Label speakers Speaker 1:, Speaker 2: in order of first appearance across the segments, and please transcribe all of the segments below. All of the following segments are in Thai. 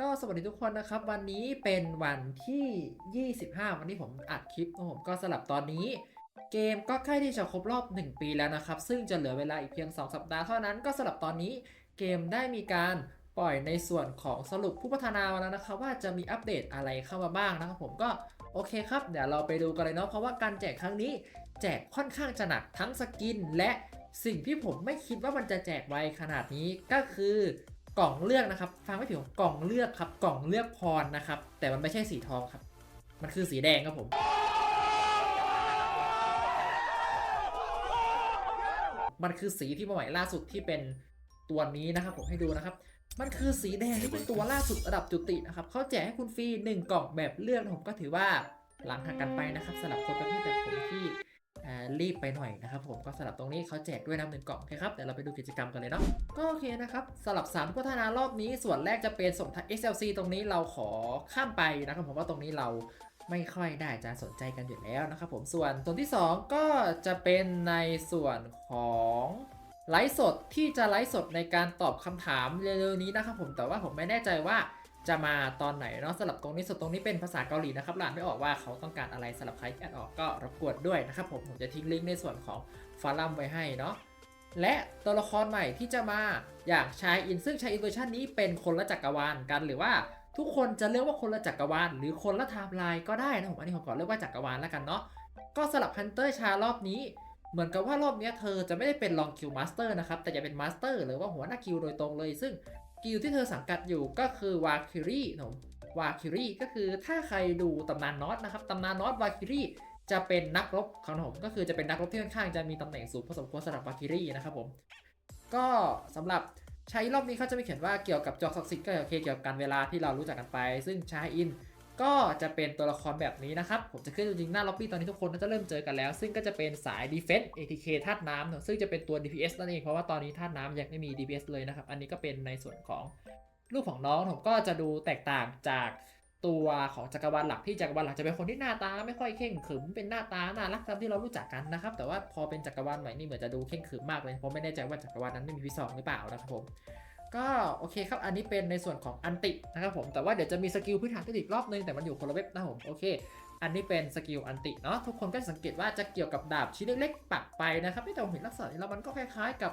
Speaker 1: ก็สวัสดีทุกคนนะครับ วันนี้เป็นวันที่ 25 วันนี้ผมอัดคลิปนะผมก็สลับตอนนี้ เกมก็ใกล้ที่จะครบรอบ 1 ปีแล้วนะครับ ซึ่งจะเหลือเวลาอีกเพียง 2 สัปดาห์เท่านั้นก็สลับตอนนี้เกมได้มีการปล่อยในส่วนของสรุปผู้พัฒนามาแล้วนะครับว่าจะมีอัปเดตอะไรเข้ามาบ้างนะครับผมก็โอเคครับ เดี๋ยวเราไปดูกันเลยเนาะเพราะว่าการแจกครั้งนี้ แจกค่อนข้างจะหนักทั้งสกิน และสิ่งที่ผมไม่คิดว่ามันจะแจกไวขนาดนี้ก็คือ กล่องเลือกนะครับฟังไม่ผิดกล่องเลือกครับ กล่องเลือกพรนะครับ แต่มันไม่ใช่สีทองครับ มันคือสีแดงครับผม มันคือสีที่มาใหม่ล่าสุดที่เป็นตัวนี้นะครับ ผมให้ดูนะครับ มันคือสีแดงที่เป็นตัวล่าสุดระดับจุตินะครับเขาแจกให้คุณฟรี1กล่องแบบเลือกนะผมก็ถือว่าหลังหักกันไปนะครับสำหรับคนประเภทแบบผมที่ รีบไปหน่อยนะครับผมก็สำหรับตรงนี้เขาแจกด้วยน้ำหนึ่งกล่องโอเครับเดี๋ยวเราไปดูกิจกรรมกันเลยเนาะก็โอเคนะครับสำหรับสามพัฒนารอบนี้ส่วนแรกจะเป็นส่งทาง SLC ตรงนี้เราขอข้ามไปนะครับผมว่าตรงนี้เราไม่ค่อยได้จะสนใจกันอยู่แล้วนะครับผมส่วนส่วนที่ 2 ก็จะเป็นในส่วนของไลฟ์สดที่จะไลฟ์สดในการตอบคำถามเร็วๆนี้นะครับผมแต่ว่าผมไม่แน่ใจว่า จะมาตอนไหนเนาะสำหรับตรงนี้ส่วนตรงนี้เป็นภาษาเกาหลีนะครับอ่านไม่ออกว่าเขาต้องการอะไรสำหรับใครที่อ่านออกก็รบกวนด้วยนะครับผมผมจะทิ้งลิงก์ในส่วนของฟอรัมไว้ให้เนาะและตัวละครใหม่ที่จะมาอย่างชายอินซึ่งชายอินเวอร์ชันนี้เป็นคนละจักรวาลกันหรือว่าทุกคนจะเรียกว่าคนละจักรวาลหรือคนละไทม์ไลน์ก็ได้นะผมอันนี้ผมขอเรียกว่าจักรวาลแล้วกันเนาะก็สลับฮันเตอร์ชารอบนี้ เหมือนกับว่ารอบนี้เธอจะไม่ได้เป็นลองคิวมาสเตอร์นะครับแต่จะเป็นมาสเตอร์หรือว่าหัวหน้าคิวโดยตรงเลย ซึ่ง กิลที่เธอสังกัดอยู่ก็คือวาคิรีนะผมวาคิรีก็คือถ้าใครดูตำนานนอตนะครับตำนานนอตวาคิรีจะเป็นนักรบของผมก็คือจะเป็นนักรบที่ค่อนข้างจะมีตำแหน่งสูงพอสมควรสำหรับวาคิรีนะครับผมก็สำหรับใช้รอบนี้เขาจะไม่เขียนว่าเกี่ยวกับจอกศักดิ์สิทธิ์ก็โอเคเกี่ยวกับการเวลาที่เรารู้จักกันไป ซึ่งชายอิน ก็จะเป็นตัวละครแบบนี้นะครับ ผมจะขึ้นจริงหน้าล็อบบี้ตอนนี้ทุกคนน่าจะเริ่มเจอกันแล้ว ซึ่งก็จะเป็นสาย Defense ATK ธาตุน้ำนะซึ่งจะเป็นตัว DPS นั่นเอง เพราะว่าตอนนี้ธาตุน้ำยังไม่มี DPS เลยนะครับ อันนี้ก็เป็นในส่วนของรูปของน้องผมก็จะดูแตกต่างจากตัวของจักรวาลหลักที่จักรวาลหลักจะเป็นคนที่หน้าตาไม่ค่อยเข่งขึมเป็นหน้าตาน่ารักตามที่เรารู้จักกันนะครับ แต่ว่าพอเป็นจักรวาลใหม่นี่เหมือนจะดูเข่งขึมมากเลย ผมไม่แน่ใจว่าจักรวาลนั้นไม่มีพี่สองหรือเปล่านะครับผม ก็โอเคครับ อันนี้เป็นในส่วนของอันตินะครับผม แต่ว่าเดี๋ยวจะมีสกิลพื้นฐานที่อีกรอบนึง แต่มันอยู่คนละเว็บนะผมโอเค อันนี้เป็นสกิลอันติเนาะทุกคนก็สังเกตว่าจะเกี่ยวกับดาบชิ้นเล็กๆปักไปนะครับแต่ผมเห็นลักษณะนี้แล้วมันก็คล้ายๆ กับ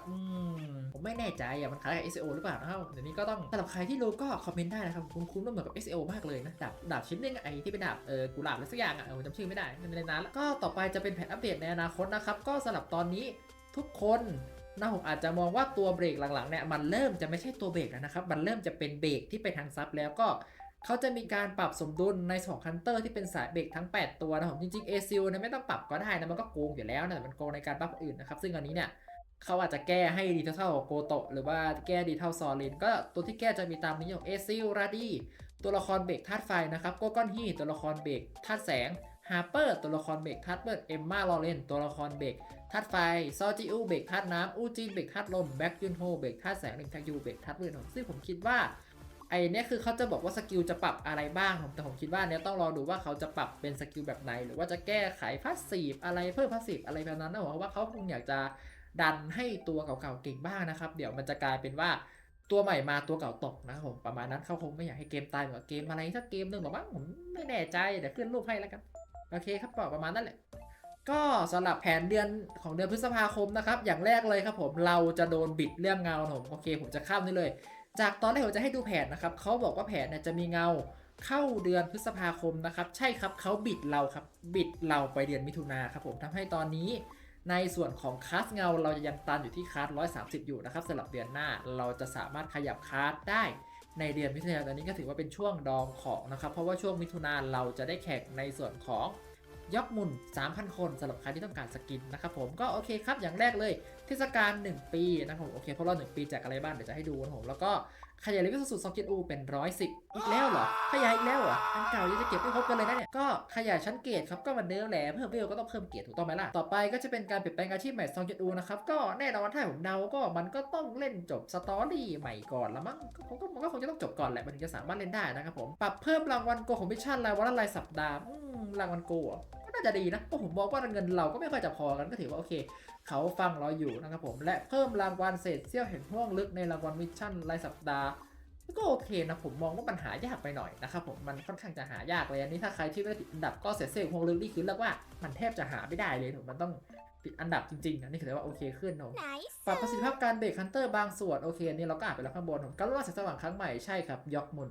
Speaker 1: ผมไม่แน่ใจอะมันคล้ายกับ SEO หรือเปล่านะครับเดี๋ยวนี้ก็ต้องสำหรับใครที่รู้ก็คอมเมนต์ได้นะครับคุ้นๆว่าเหมือนกับ SEO มากเลยนะดาบดาบชิ้นนึงไอ้ที่เป็นดาบเออกุหลาบอะไรสักอย่างอะผมจำชื่อไม่ได้ไม่เป็นไรนานแล้วก็ต่อไปจะเป็นแผนอัปเดตในอนาคตนะครับก็สำหรับตอนนี้ทุกคน นะผมอาจจะมองว่าตัวเบรกหลังๆเนี่ยมันเริ่มจะไม่ใช่ตัวเบรกแล้วนะครับ มันเริ่มจะเป็นเบรกที่ไปทางซับแล้วก็เขาจะมีการปรับสมดุลในสองคันเตอร์ที่เป็นสายเบรกทั้ง 8 ตัวนะผมจริงๆเอซิลเนี่ยไม่ต้องปรับก็ได้นะมันก็โกงอยู่แล้วนะแต่มันโกงในการปรับอื่นนะครับซึ่งอันนี้เนี่ยเขาอาจจะแก้ให้ดีเท่าๆโกโตะหรือว่าแก้ดีเท่าซอลิน ก็ตัวที่แก้จะมีตามนี้อย่างเอซิลราดีตัวละครเบรกธาตุไฟนะครับโกก้อนฮีตัวละครเบรกธาตุแสงฮาร์เปอร์ตัวละครเบรกธาตุเบิร์ดเอมมาลอเรนตัวละครเบรก ธาตุไฟ ซอจิอูเบกธาตุน้ำอูจินเบกธาตุลม แบ็กยุนโฮเบกธาตุแสงหนึ่งทายูเบกธาตุเลือดซึ่งผมคิดว่าไอเนี้ยคือเขาจะบอกว่าสกิลจะปรับอะไรบ้างผมแต่ผมคิดว่าเนี้ยต้องรอดูว่าเขาจะปรับเป็นสกิลแบบไหน หรือว่าจะแก้ไขพาสซีฟอะไรเพิ่มพาสซีฟอะไรแบบนั้นนะผมว่าเขาคงอยากจะดันให้ตัวเก่าๆเก่งบ้างนะครับ เดี๋ยวมันจะกลายเป็นว่าตัวใหม่มาตัวเก่าตกนะครับผมประมาณนั้นเขาคงไม่อยากให้เกมตายเหมือนเกมอะไรสักเกมหนึ่งหรอกมั้งผมไม่แน่ใจเดี๋ยวขึ้นรูปให้แล้วกันโอเคครับประมาณนั้นแหละ ก็สำหรับแผนเดือนของเดือนพฤษภาคมนะครับ อย่างแรกเลยครับผมเราจะโดนบิดเรื่องเงาผมโอเค ผมจะข้ามนี่เลย จากตอนแรกผมจะให้ดูแผนนะครับเขาบอกว่าแผนเนี่ยจะมีเงาเข้าเดือนพฤษภาคมนะครับ ใช่ครับเขาบิดเราครับ บิดเราไปเดือนมิถุนาครับผมทำให้ตอนนี้ในส่วนของคัสเงาเราจะยังตันอยู่ที่คัส130 อยู่นะครับสำหรับเดือนหน้าเราจะสามารถขยับคัสได้ในเดือนมิถุนายนตอนนี้ก็ถือว่าเป็นช่วงดองของนะครับ เพราะว่าช่วงมิถุนายนเราจะได้แข่งในส่วนของ ยกมุน 3,000 คนสำหรับใครที่ต้องการสกินนะครับผมก็โอเคครับอย่างแรกเลยเทศกาล1 ปีนะครับผมโอเคเพราะเรา1ปีแจกอะไรบ้างเดี๋ยวจะให้ดูนะผมแล้วก็ขยายเลเวลสุดๆสกินอูเป็น 110 อีกแล้วเหรอ ขยายอีกแล้วเหรออันเก่ายังจะเก็บไม่ครบกันเลยนะเนี่ย ก็ขยายชั้นเกรดครับ ก็มือนเดิมแหละเพิ่มเวลก็ต้องเพิ่มเกรดถูกต้องไหมล่ะ ต่อไปก็จะเป็นการเปลี่ยนแปลงอาชีพใหม่ซองเกอูนะครับ ก็แน่นอนถ้าผมเดาก็มันก็ต้องเล่นจบสตอรี่ใหม่ก่อนละมั้งก็คงก็มันก็คงจะต้องจบก่อนแหละมันถึงจะสามารถเล่นได้นะครับผม ปรับเพิ่มรางวัลโกของมิชชั่นรายวันรายสัปดาห์รางวัลโกอะาจะดีนะเพราะผมมองว่าเงินเราก็ไม่ค่อยจะพอกันก็ถือว่าโอเค เขาฟังเราอยู่นะครับผมและเพิ่มรางวัลเศษเสี้ยวแห่งห้วงลึกในรางวัลมิชชั่นรายสัปดาห์ก็โอเคนะผมมองว่ามันหายากไปหน่อยนะครับผมมันค่อนข้างจะหายากเลยอันนี้ถ้าใครที่ไม่ได้ติดอันดับก็เสียเซลล์คงลึกนี่คือเรียกว่ามันแทบจะหาไม่ได้เลยผมมันต้องติดอันดับจริงๆนะนี่คือว่าโอเคขึ้นเนอะ
Speaker 2: Nice.
Speaker 1: ปรับประสิทธิภาพการเบรกคันเตอร์บางส่วนโอเคอันนี้เราก็อ่านไปแล้วข้างบนผมการล่าแสงสว่างครั้งใหม่ใช่ครับยอกมุน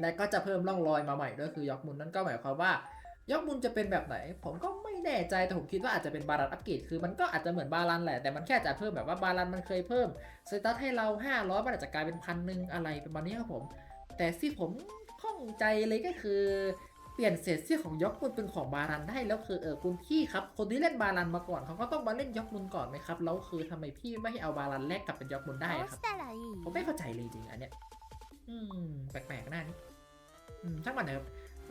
Speaker 1: และก็จะเพิ่มร่องรอยมาใหม่ด้วยคือยอกมุนนั่นก็หมายความว่า ยกมุมจะเป็นแบบไหน ผมก็ไม่แน่ใจแต่ผมคิดว่าอาจจะเป็นบาลานอัพเกรดคือมันก็อาจจะเหมือนบาลานแหละแต่มันแค่จะเพิ่มแบบว่าบาลานมันเคยเพิ่มสตาร์ทให้เรา 500มันอาจจะกลายเป็นพันหนึ่งอะไรประมาณนี้ครับผม แต่ที่ผมข้องใจเลยก็คือเปลี่ยนเศษเสี้ยของยกมุนเป็นของบาลานได้แล้วคือเออคุณพี่ครับคนที่เล่นบาลานมาก่อนเขาก็ต้องมาเล่นยกมุนก่อนไหมครับแล้วคือทำไมพี่ไม่ให้เอาบาลานแลกกลับเป็นยกมุนได้ครับผมไม่เข้าใจเลยจริงอันเนี้ยอืมแปลกๆหน้านี้อืมช่างมันเถอะ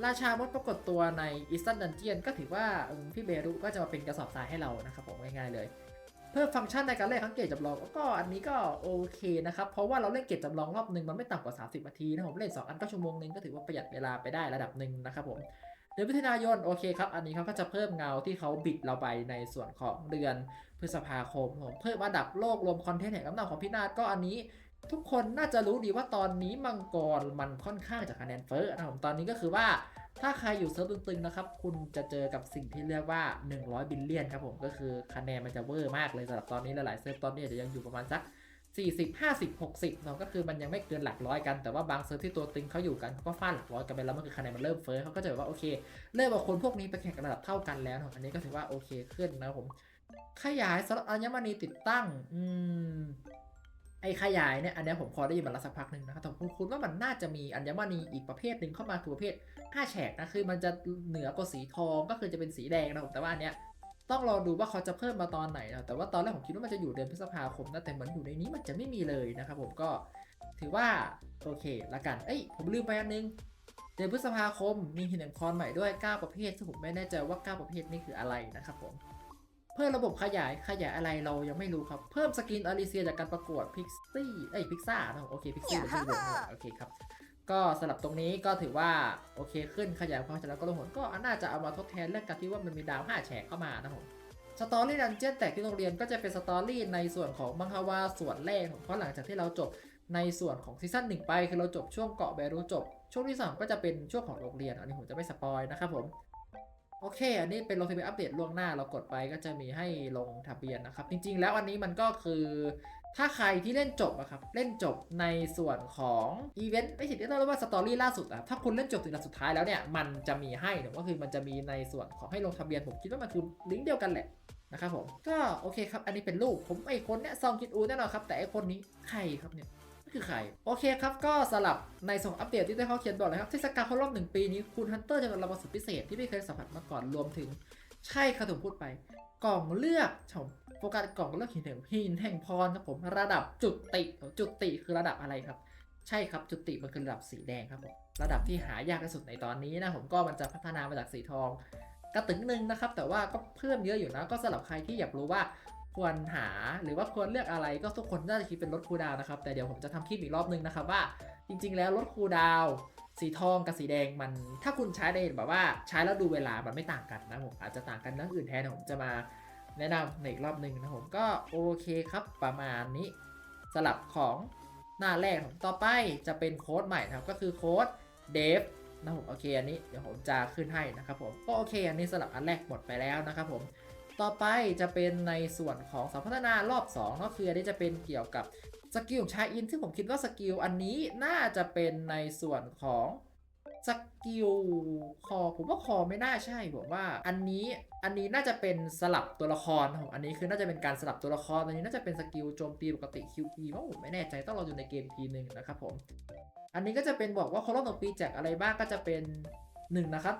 Speaker 1: ราชามดปรากฏตัวในอีสตันดันเจียนก็ถือว่าพี่เบรุก็จะมาเป็นกระสอบทรายให้เรานะครับผมง่ายๆเลย เพิ่มฟังก์ชันในการเล่นครั้งเกตจำลองก็อันนี้ก็โอเคนะครับ เพราะว่าเราเล่นเกตจำลองรอบหนึ่งมันไม่ต่ำกว่า 30นาทีนะผมเล่น 2 อันก็ชั่วโมงนึงก็ถือว่าประหยัดเวลาไปได้ระดับหนึ่งนะครับผมเดือนมิถุนายนโอเคครับ อันนี้เขาก็จะเพิ่มเงาที่เขาบิดเราไปในส่วนของเดือนพฤษภาคมผมเพิ่มอันดับโลกรวมคอนเทนต์แห่งกำลังของพินาศก็อันนี้ ทุกคนน่าจะรู้ดีว่าตอนนี้มังกรมันค่อนข้างจะคะแนนเฟ้อนะครับผมตอนนี้ก็คือว่าถ้าใครอยู่เซิร์ฟตึงๆนะครับ คุณจะเจอกับสิ่งที่เรียกว่า 100 บิลเลียนครับผมก็คือคะแนนมันจะเวอร์มากเลยสำหรับตอนนี้หลายๆเซิร์ฟตอนนี้อาจจะยังอยู่ประมาณสัก 40 50 60เนาะก็คือมันยังไม่เกินหลักร้อยกันแต่ว่าบางเซิร์ฟที่ตัวตึงเขาอยู่กันเขาก็ฟาดหลักร้อยกันไปแล้วมันคือคะแนนมันเริ่มเฟ้อเขาก็จะแบบว่าโอเค เริ่มเอาคนพวกนี้ไปแข่งกันระดับเท่ากันแล้วเนอะอันนี้ก็ถือว่าโอเคขึ้นนะครับผมขยายสำหรับอัญมณีติดตั้งอืม ไอ้ขยายเนี่ยอันนี้ผมพอได้ยินมาแล้วสักพักหนึ่งนะครับแต่คุณคุณว่ามันน่าจะมีอัญมณีอีกประเภทหนึ่งเข้ามาคือประเภท5แฉกนะคือมันจะเหนือกว่าสีทองก็คือจะเป็นสีแดงนะผมแต่ว่าอันเนี้ยต้องรอดูว่าเขาจะเพิ่มมาตอนไหนนะแต่ว่าตอนแรกผมคิดว่ามันจะอยู่เดือนพฤษภาคมนะแต่เหมือนอยู่ในนี้มันจะไม่มีเลยนะครับผมก็ถือว่าโอเคละกันเอ้ยผมลืมไปอันนึงเดือนพฤษภาคมมีหินแห่งคอนใหม่ด้วย 9 ประเภทซึ่งผมไม่แน่ใจว่า 9 ประเภทนี่คืออะไรนะครับผม เพิ่มระบบขยายขยายอะไรเรายังไม่รู้ครับ เพิ่มสกินอลิเซียจากการประกวดพิกซี่เอ้ยพิกซ่านะผมโอเคพิกซี่เป็นชื่อวงนะโอเคครับ ก็สำหรับตรงนี้ก็ถือว่าโอเคขึ้นขยายความฉลาดก็ลงผลก็น่าจะเอามาทดแทนเรื่องการที่ว่ามันมีดาว5แฉกเข้ามานะผมสตอรี่ดันเจียนแตกที่โรงเรียนก็จะเป็นสตอรี่ในส่วนของมังฮวาส่วนแรกผมเพราะหลังจากที่เราจบในส่วนของซีซั่นหนึ่งไปคือเราจบช่วงเกาะเบรูจบ ช่วงที่สามก็จะเป็นช่วงของโรงเรียนอันนี้ผมจะไม่สปอยนะครับผม โอเค อันนี้เป็นลงทะเบียนอัปเดตล่วงหน้าเรากดไปก็จะมีให้ลงทะเบียนนะครับ จริง ๆ แล้วอันนี้มันก็คือถ้าใครที่เล่นจบอะครับเล่นจบในส่วนของอีเวนต์ไม่ใช่ที่เราเรียกว่าสตอรี่ล่าสุดอะถ้าคุณเล่นจบถึงด่านสุดท้ายแล้วเนี่ยมันจะมีให้เนี่ยก็คือมันจะมีในส่วนของให้ลงทะเบียนผมคิดว่ามันคือลิงก์เดียวกันแหละนะครับผมก็โอเคครับอันนี้เป็นรูปผมไอ้คนเนี้ยซองกินอูแน่นอนครับแต่ไอ้คนนี้ใครครับเนี่ย คือใคร โอเคครับก็สลับในส่งอัปเดตที่ได้เขาเขียนบอกเลยครับเทศกาลครบรอบหนึ่งปีนี้คุณฮันเตอร์จะรับประสบพิเศษที่ไม่เคยสัมผัสมาก่อนรวมถึงใช่ครับผมพูดไป กล่องเลือกผมโฟกัสกล่องเลือกหินแห่งหินแห่งพรครับผมระดับจุติจุติคือระดับอะไรครับ ใช่ครับจุติมันคือระดับสีแดงครับผมระดับที่หายากที่สุดในตอนนี้นะผมก็มันจะพัฒนามาจากสีทองกระตึงหนึ่งนะครับแต่ว่าก็เพิ่มเยอะอยู่นะก็สำหรับใครที่อยากรู้ว่า ควรหาหรือว่าควรเลือกอะไรก็ทุกคนน่าจะคิดเป็นรถคูดาวนะครับ แต่เดี๋ยวผมจะทำคลิปอีกรอบนึงนะครับว่า จริง ๆ แล้วรถคูดาวสีทองกับสีแดงมันถ้าคุณใช้ในแบบว่าใช้แล้วดูเวลามันไม่ต่างกันนะผมอาจจะต่างกันเรื่องอื่นแทนผมจะมาแนะนำในอีกรอบนึงนะผมก็โอเคครับประมาณนี้สลับของหน้าแรกผมต่อไปจะเป็นโค้ดใหม่นะครับก็คือโค้ด dev นะผมโอเคอันนี้เดี๋ยวผมจะขึ้นให้นะครับผมก็โอเคอันนี้สลับอันแรกหมดไปแล้วนะครับผม ต่อไปจะเป็นในส่วนของสัมพัฒนารอบ 2 ก็คืออันนี้จะเป็นเกี่ยวกับสกิลของชายอิน ซึ่งผมคิดว่าสกิลอันนี้น่าจะเป็นในส่วนของสกิลคอผมว่าคอไม่น่าใช่ผมว่า อันนี้อันนี้น่าจะเป็นสลับตัวละครผมอันนี้คือน่าจะเป็นการสลับตัวละครอันนี้น่าจะเป็นสกิลโจมตีปกติ QE ว่าผมไม่แน่ใจต้องรอดูในเกมทีหนึ่งนะครับผม อันนี้ก็จะเป็นบอกว่าครบรอบหนึ่งปีแจกอะไรบ้างก็จะเป็นหนึ่งนะครับ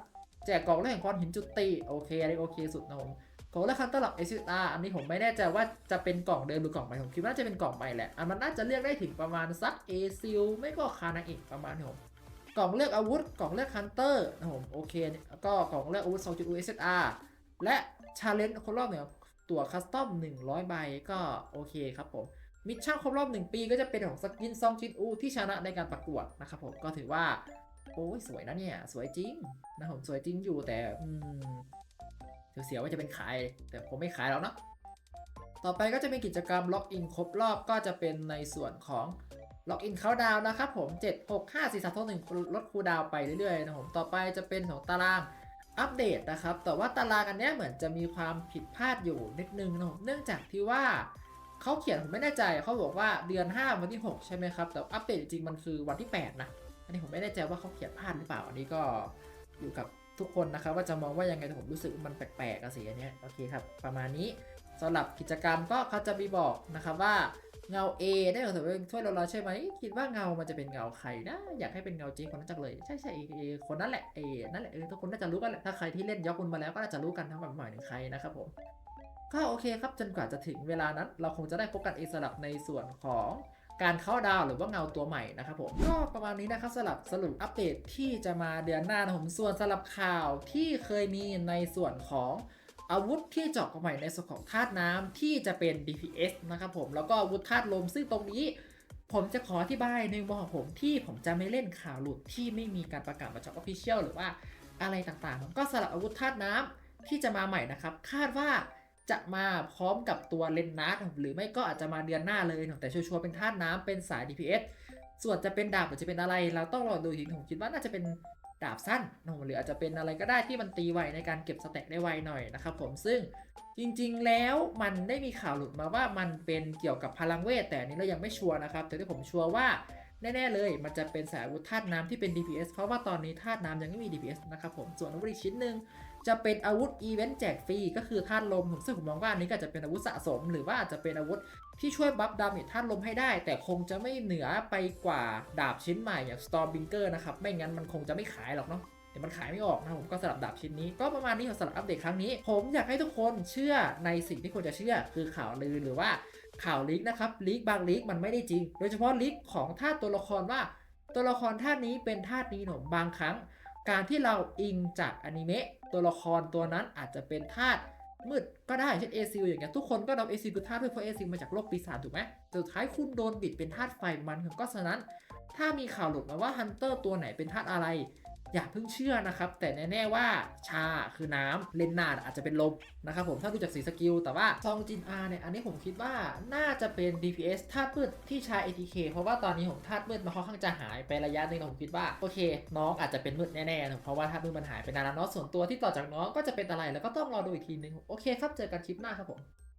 Speaker 1: แจกกล่องแรกแห่งความหินจุติโอเคอันนี้โอเคสุดนะผม ของและคันตลับ SSR อันนี้ผมไม่แน่ใจว่าจะเป็นกล่องเดิมหรือกล่องใหม่ผมคิดว่าน่าจะเป็นกล่องใหม่แหละอันมันน่าจะเลือกได้ถึงประมาณสักเอซิลไม่ก็คานาอิประมาณนี้ผมกล่องเลือกอาวุธกล่องเลือกคันเตอร์นะผมโอเคแล้วก็กล่องเลือกอาวุธ2 u SSR และชาเลนจ์ครบรอบเนี่ยตัวคัสตอม 100 ใบก็โอเคครับผมมิชชั่นครบรอบ 1 ปีก็จะเป็นของสกินซองจินอูที่ชนะในการประกวดนะครับผมก็ถือว่า โอ้ยสวยนะเนี่ย สวยจริงนะผมสวยจริงอยู่แต่อืม เสียวๆว่าจะเป็นขาย แต่ผมไม่ขายแล้วเนาะต่อไปก็จะเป็นกิจกรรมล็อกอินครบรอบก็จะเป็นในส่วนของล็อกอินเขาดาวนะครับผม 7 6 5 4 3 2 1ลดคูดาวไปเรื่อยๆนะผมต่อไปจะเป็นของตารางอัปเดตนะครับ แต่ว่าตารางอันเนี้ยเหมือนจะมีความผิดพลาดอยู่นิดนึงนะครับเนื่องจากที่ว่าเขาเขียนผมไม่แน่ใจเขาบอกว่าเดือน 5 วันที่ 6 ใช่ไหมครับ แต่อัปเดตจริงมันคือวันที่ 8 นะ อันนี้ผมไม่แน่ใจว่าเขาเขียนพลาดหรือเปล่า อันนี้ก็อยู่กับ ทุกคนนะครับว่าจะมองว่ายังไงแต่ผมรู้สึกมันแปลกๆอะสีอันเนี้ยโอเคครับประมาณนี้สำหรับกิจกรรมก็เขาจะมีบอกนะครับว่าเงา A ได้ของถือว่าเป็นถ้วยเราเราใช่ไหมคิดว่าเงามันจะเป็นเงาใครนะอยากให้เป็นเงาเจคนนั้นจังเลยใช่ใช่เอคนนั้นแหละเอนั่นแหละเออทุกคนน่าจะรู้กันแหละถ้าใครที่เล่นยอกคุณมาแล้วก็น่าจะรู้กันทั้งแบบหมายถึงใครนะครับผมก็โอเคครับจนกว่าจะถึงเวลานั้น เราคงจะได้พบกันอีกสำหรับในส่วนของ การเข้าดาวหรือว่าเงาตัวใหม่นะครับผมก็ประมาณนี้นะครับสลับสรุปอัปเดตที่จะมาเดือนหน้านะผมส่วนสลับข่าวที่เคยมีในส่วนของอาวุธที่เจาะใหม่ในส่วนของธาตุน้ำที่จะเป็น DPS นะครับผมแล้วก็อาวุธธาตุลมซึ่งตรงนี้ผมจะขออธิบายในมุมของผมที่ผมจะไม่เล่นข่าวหลุดที่ไม่มีการประกาศมาจาก Official หรือว่าอะไรต่างๆ ผมก็สลับอาวุธธาตุน้ำที่จะมาใหม่นะครับ คาดว่า จะมาพร้อมกับตัวเลนนักหรือไม่ก็อาจจะมาเดือนหน้าเลยแต่ชัวร์ๆเป็นธาตุน้ำเป็นสาย DPS ส่วนจะเป็นดาบหรือจะเป็นอะไร เราต้องรอดูอีกทีผมคิดว่าน่าจะเป็นดาบสั้นหรืออาจจะเป็นอะไรก็ได้ที่มันตีไวในการเก็บสแต็กได้ไวหน่อยนะครับผมซึ่งจริงๆแล้วมันได้มีข่าวหลุดมาว่ามันเป็นเกี่ยวกับพลังเวท แต่นนี้เรายังไม่ชัวร์นะครับ แต่ที่ผมชัวร์ว่าแน่ๆเลยมันจะเป็นสายอาวุธธาตุน้ำที่เป็น DPS เพราะว่าตอนนี้ธาตุน้ำยังไม่มี DPS นะครับผมส่วนอาวุธอีกชิ้นหนึ่ง จะเป็นอาวุธอีเวนต์แจกฟรีก็คือธาตุลมผมซึ่งผมมองว่าอันนี้ก็จะเป็นอาวุธสะสม หรือว่าอาจจะเป็นอาวุธที่ช่วยบัฟดาเมจธาตุลมให้ได้ แต่คงจะไม่เหนือไปกว่าดาบชิ้นใหม่อย่าง Stormbringer นะครับ ไม่งั้นมันคงจะไม่ขายหรอกเนาะเดี๋ยวมันขายไม่ออกนะผมก็สลับดาบชิ้นนี้ ก็ประมาณนี้ของสำหรับอัปเดตครั้งนี้ ผมอยากให้ทุกคนเชื่อในสิ่งที่ควรจะเชื่อ คือข่าวลือหรือว่าข่าวลีกนะครับลีกบางลีกมันไม่ได้จริง โดยเฉพาะลีกของธาตัวละครว่า ตัวละครธานี้เป็นธานี้หนมบางครั้ง การที่เราอิงจากอนิเมะตัวละครตัวนั้นอาจจะเป็นธาตุมืดก็ได้เช่นเอซิลอย่างเงี้ยทุกคนก็เดาเอซิลคือธาตุมืดเพราะเอซิลมาจากโลกปีศาจถูกไหมสุดท้ายคุณโดนบิดเป็นธาตุไฟมันก็ฉะนั้น ถ้ามีข่าวหลุดมาว่าฮันเตอร์ตัวไหนเป็นธาตุอะไร อย่าเพิ่งเชื่อนะครับ แต่แน่ๆว่าชาคือน้ำเลนนาดอาจจะเป็นลมนะครับผมถ้าดูจากสีสกิล แต่ว่าซองจินอาเนี่ยอันนี้ผมคิดว่าน่าจะเป็น DPS ธาตุมืดที่ชา ATK เพราะว่าตอนนี้ผมธาตุมืดมันค่อนข้างจะหายไประยะหนึ่งผมคิดว่าโอเค น้องอาจจะเป็นมืดแน่ๆนะเพราะว่าธาตุมืดมันหายไปนานแล้วเนาะส่วนตัวที่ต่อจากน้องก็จะเป็นอะไรแล้วก็ต้องรอดูอีกทีนึงโอเคครับเจอกันคลิปหน้าครับผม